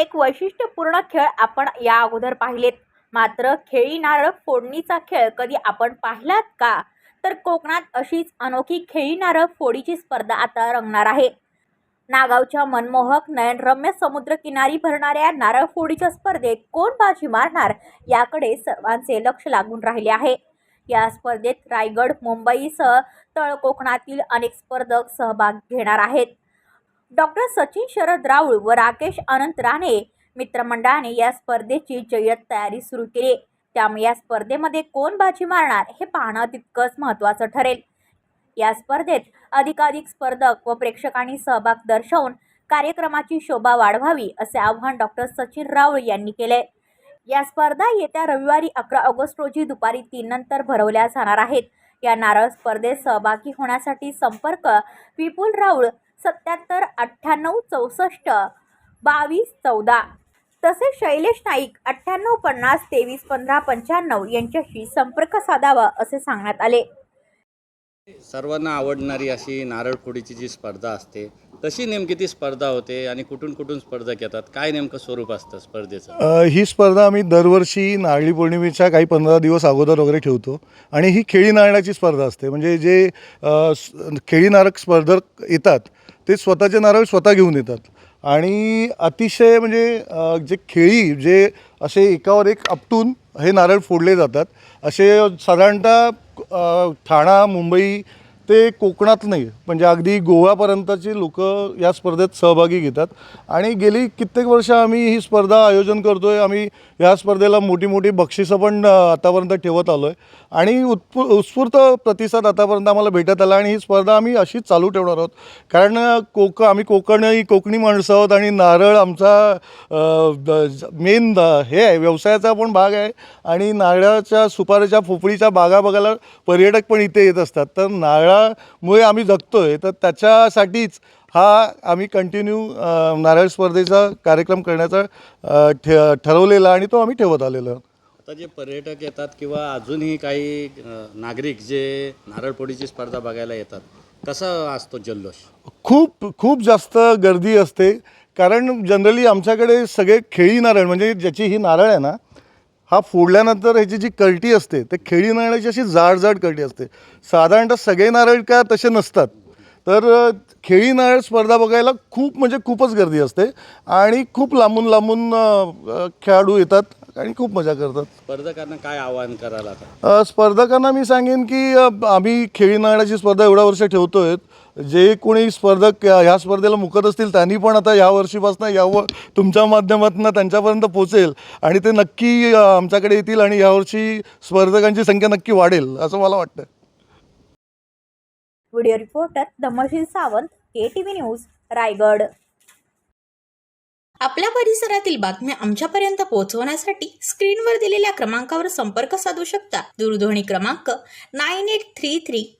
अनेक वैशिष्ट्यपूर्ण खेळ आपण या अगोदर पाहिलेत. मात्र खेळी नारळ फोडणीचा खेळ कधी आपण पाहिलात का? तर कोकणात अशीच अनोखी खेळी नारळ फोडीची स्पर्धा आता रंगणार आहे. नागावच्या मनमोहक नयनरम्य समुद्रकिनारी भरणाऱ्या नारळ फोडीच्या स्पर्धेत कोण बाजी मारणार याकडे सर्वांचे लक्ष लागून राहिले आहे. या स्पर्धेत रायगड मुंबईसह तळ कोकणातील अनेक स्पर्धक सहभाग घेणार आहेत. डॉक्टर सचिन शरद राऊळ व राकेश अनंत राणे मित्रमंडळाने या स्पर्धेची जय्यत तयारी सुरू केली. त्यामुळे या स्पर्धेमध्ये कोण बाजी मारणार हे पाहणं तितकंच महत्त्वाचं ठरेल. या स्पर्धेत अधिकाधिक स्पर्धक व प्रेक्षकांनी सहभाग दर्शवून कार्यक्रमाची शोभा वाढवावी असे आवाहन डॉक्टर सचिन राऊळ यांनी केले. या स्पर्धा येत्या रविवारी अकरा ऑगस्ट रोजी दुपारी तीन नंतर भरवल्या जाणार आहेत. या नारळ स्पर्धेत सहभागी होण्यासाठी संपर्क विपुल राऊळ सत्याहत्तर अठ्ठ्याण्णव चौसष्ट बावीस चौदा. तसेच शैलेश नाईक अठ्ठ्याण्णव पन्नास तेवीस पंधरा पंच्याण्णव यांच्याशी संपर्क साधावा असे सांगण्यात आले. सर्वांना आवडणारी अशी नारळ फोडीची जी स्पर्धा असते कशी नेमकी ती स्पर्धा होते आणि कुठून कुठून स्पर्धक येतात? काय नेमकं स्वरूप असतं स्पर्धेचं? अ, ही स्पर्धा आम्ही दरवर्षी नारळी पौर्णिमेच्या काही पंधरा दिवस अगोदर वगैरे ठेवतो आणि ही खेळी नारळाची स्पर्धा असते. म्हणजे जे अ, स- खेळी नारळ स्पर्धक येतात ते स्वतःचे नारळ स्वतः घेऊन येतात. आणि अतिशय म्हणजे जे खेळी जे असे एकावर एक आपटून हे नारळ फोडले जातात. असे साधारणतः ठाणा मुंबई ते कोकणात नाही म्हणजे अगदी गोव्यापर्यंतची लोक या स्पर्धेत सहभागी घेतात. आणि गेली कित्येक वर्ष आम्ही ही स्पर्धा आयोजन करतो आहे आम्ही या स्पर्धेला मोठी मोठी बक्षिसं पण आतापर्यंत ठेवत आलो आहे आणि उत्पु उत्स्फूर्त प्रतिसाद आतापर्यंत आम्हाला भेटत आला आणि ही स्पर्धा आम्ही अशीच चालू ठेवणार आहोत. कारण कोक आम्ही कोकणी कोकणी माणसं आहोत आणि नारळ आमचा मेन हे आहे. व्यवसायाचा पण भाग आहे. आणि नारळाच्या सुपारीच्या फोफळीच्या बागा बघायला पर्यटक पण इथे येत असतात. तर नारळामुळे आम्ही जगतोय. तर त्याच्यासाठीच हा आम्ही कंटिन्यू नारळ स्पर्धेचा कार्यक्रम करण्याचा ठे ठरवलेला आणि तो आम्ही ठेवत आलेलो. आता जे पर्यटक येतात किंवा अजूनही काही नागरिक जे नारळ फोडीची स्पर्धा बघायला येतात कसा असतो जल्लोष? खूप खूप जास्त गर्दी असते. कारण जनरली आमच्याकडे सगळे खेळी नारळ म्हणजे ज्याची ही नारळ आहे ना हा फोडल्यानंतर ह्याची जी कलटी असते ते खेळी नारळाची अशी जाड जाड कलटी असते. साधारणतः सगळे नारळ का तसे नसतात. तर खेळी नारळ स्पर्धा बघायला खूप म्हणजे खूपच गर्दी असते आणि खूप लांबून लांबून खेळाडू येतात आणि खूप मजा करतात. स्पर्धकांना काय आवाहन अ, स्पर्धकांना मी सांगेन की आम्ही खेळी नारळाची स्पर्धा एवढ्या वर्ष ठेवतोय. जे कोणी स्पर्धक या- ह्या स्पर्धेला मुकत असतील त्यांनी पण आता या वर्षीपासून यावर तुमच्या माध्यमातून त्यांच्यापर्यंत पोचेल आणि ते नक्की आमच्याकडे येतील आणि यावर्षी स्पर्धकांची संख्या नक्की वाढेल असं मला वाटतं video reporter Dhamsheel Sawant K T V news Raigad. आपल्या परिसरातील बातम्या आमच्यापर्यंत पोहोचवण्यासाठी स्क्रीनवर दिलेल्या क्रमांकावर संपर्क साधू शकता. दूरध्वनी क्रमांक nine eight three three